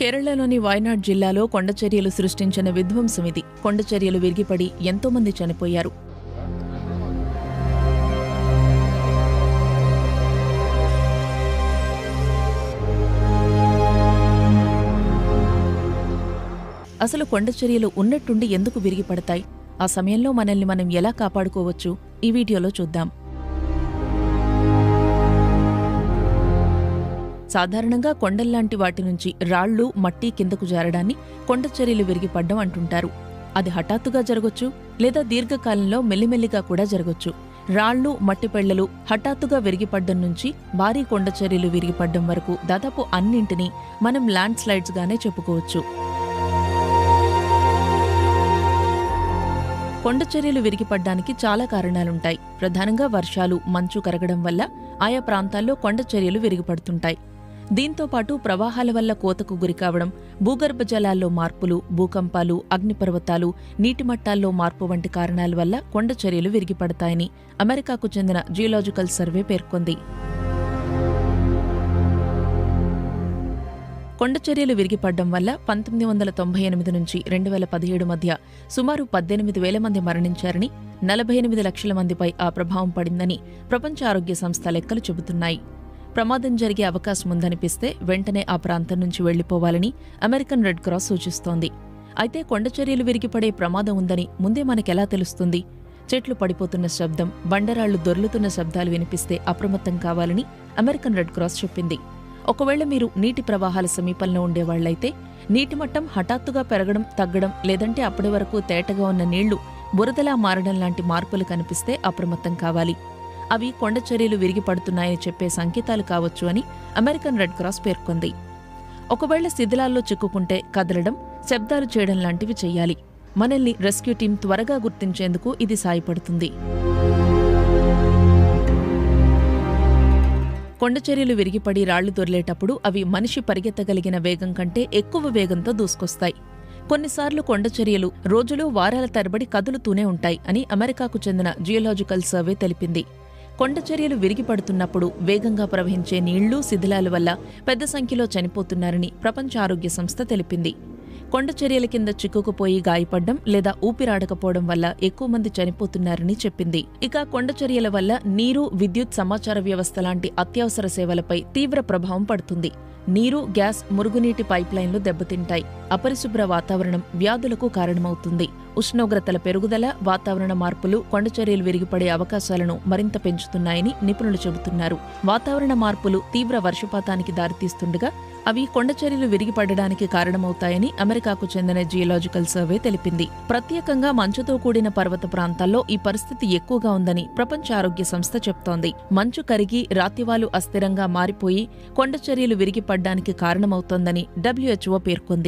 కేరళలోని వయనాడ్ జిల్లాలో కొండచర్యలు సృష్టించిన విధ్వంసం ఇది. కొండచర్యలు విరిగిపడి ఎంతో మంది చనిపోయారు. అసలు కొండచర్యలు ఉన్నట్టుండి ఎందుకు విరిగిపడతాయి? ఆ సమయంలో మనల్ని మనం ఎలా కాపాడుకోవచ్చు? ఈ వీడియోలో చూద్దాం. సాధారణంగా కొండల్లాంటి వాటి నుంచి రాళ్ళు మట్టి కిందకు జారడాన్ని కొండచర్యలు విరిగిపడ్డం అంటుంటారు. అది హఠాత్తుగా జరగొచ్చు లేదా దీర్ఘకాలంలో మెల్లిమెల్లిగా కూడా జరగొచ్చు. రాళ్ళు మట్టిపెళ్ళలు హఠాత్తుగా విరిగిపడ్డం నుంచి భారీ కొండచర్యలు విరిగిపడ్డం వరకు దాదాపు అన్నింటినీ మనం ల్యాండ్ స్లైడ్స్గానే చెప్పుకోవచ్చు. కొండచర్యలు విరిగిపడ్డానికి చాలా కారణాలుంటాయి. ప్రధానంగా వర్షాలు మంచు కరగడం వల్ల ఆయా ప్రాంతాల్లో కొండచర్యలు విరిగిపడుతుంటాయి దీంతో పాటు ప్రవాహాల వల్ల కోతకు గురికావడం భూగర్భ జలాల్లో మార్పులు భూకంపాలు అగ్నిపర్వతాలు నీటి మట్టాల్లో మార్పు వంటి కారణాల వల్ల కొండచర్యలు విరిగిపడతాయని అమెరికాకు చెందిన జియోలాజికల్ సర్వే పేర్కొంది. కొండచర్యలు విరిగిపడ్డం వల్ల పంతొమ్మిది వందల తొంభై ఎనిమిది నుంచి రెండు వేల పదిహేడు మధ్య సుమారు పద్దెనిమిది వేల మంది మరణించారని నలభై ఎనిమిది లక్షల మందిపై ఆ ప్రభావం పడిందని ప్రపంచ ఆరోగ్య సంస్థ లెక్కలు చెబుతున్నాయి. ప్రమాదం జరిగే అవకాశం ఉందనిపిస్తే వెంటనే ఆ ప్రాంతం నుంచి వెళ్ళిపోవాలని అమెరికన్ రెడ్ క్రాస్ సూచిస్తోంది. అయితే కొండచర్యలు విరిగిపడే ప్రమాదం ఉందని ముందే మనకెలా తెలుస్తుంది? చెట్లు పడిపోతున్న శబ్దం బండరాళ్ళు దొర్లుతున్న శబ్దాలు వినిపిస్తే అప్రమత్తం కావాలని అమెరికన్ రెడ్ క్రాస్ చెప్పింది. ఒకవేళ మీరు నీటి ప్రవాహాల సమీపంలో ఉండేవాళ్ళైతే నీటి మట్టం హఠాత్తుగా పెరగడం తగ్గడం లేదంటే అప్పటి వరకు తేటగా ఉన్న నీళ్ళు బురదలా మారడం లాంటి మార్పులు కనిపిస్తే అప్రమత్తం కావాలి. అవి కొండచర్యలు విరిగిపడుతున్నాయని చెప్పే సంకేతాలు కావచ్చు అని అమెరికన్ రెడ్ క్రాస్ పేర్కొంది. ఒకవేళ శిథిలాల్లో చిక్కుకుంటే కదలడం శబ్దాలు చేయడం లాంటివి చేయాలి. మనల్ని రెస్క్యూ టీం త్వరగా గుర్తించేందుకు ఇది సాయపడుతుంది. కొండచర్యలు విరిగిపడి రాళ్ళు దొర్లేటప్పుడు అవి మనిషి పరిగెత్తగలిగిన వేగం కంటే ఎక్కువ వేగంతో దూసుకొస్తాయి. కొన్నిసార్లు కొండచర్యలు రోజులు వారాల తరబడి కదులుతూనే ఉంటాయి అని అమెరికాకు చెందిన జియోలాజికల్ సర్వే తెలిపింది. కొండచర్యలు విరిగిపడుతున్నప్పుడు వేగంగా ప్రవహించే నీళ్ళు శిథిలాల వల్ల పెద్ద సంఖ్యలో చనిపోతున్నారని ప్రపంచ ఆరోగ్య సంస్థ తెలిపింది. కొండచర్యల కింద చిక్కుకుపోయి గాయపడ్డం లేదా ఊపిరాడకపోవడం వల్ల ఎక్కువ మంది చనిపోతున్నారని చెప్పింది. ఇక కొండచర్యల వల్ల నీరు విద్యుత్ సమాచార వ్యవస్థ లాంటి అత్యవసర సేవలపై తీవ్ర ప్రభావం పడుతుంది. నీరు గ్యాస్ మురుగునీటి పైప్లైన్లు దెబ్బతింటాయి. అపరిశుభ్ర వాతావరణం వ్యాధులకు కారణమవుతుంది. ఉష్ణోగ్రతల పెరుగుదల వాతావరణ మార్పులు కొండచర్యలు విరిగిపడే అవకాశాలను మరింత పెంచుతున్నాయని నిపుణులు చెబుతున్నారు. వాతావరణ మార్పులు తీవ్ర వర్షపాతానికి దారితీస్తుండగా అవి కొండచర్యలు విరిగిపడడానికి కారణమవుతాయని అమెరికాకు చెందిన జియోలాజికల్ సర్వే తెలిపింది. ప్రత్యేకంగా మంచుతో కూడిన పర్వత ప్రాంతాల్లో ఈ పరిస్థితి ఎక్కువగా ఉందని ప్రపంచ ఆరోగ్య సంస్థ చెప్తోంది. మంచు కరిగి రాతివాలు అస్థిరంగా మారిపోయి కొండచర్యలు విరిగిపడ్డానికి కారణమవుతోందని డబ్ల్యూహెచ్ఓ పేర్కొంది.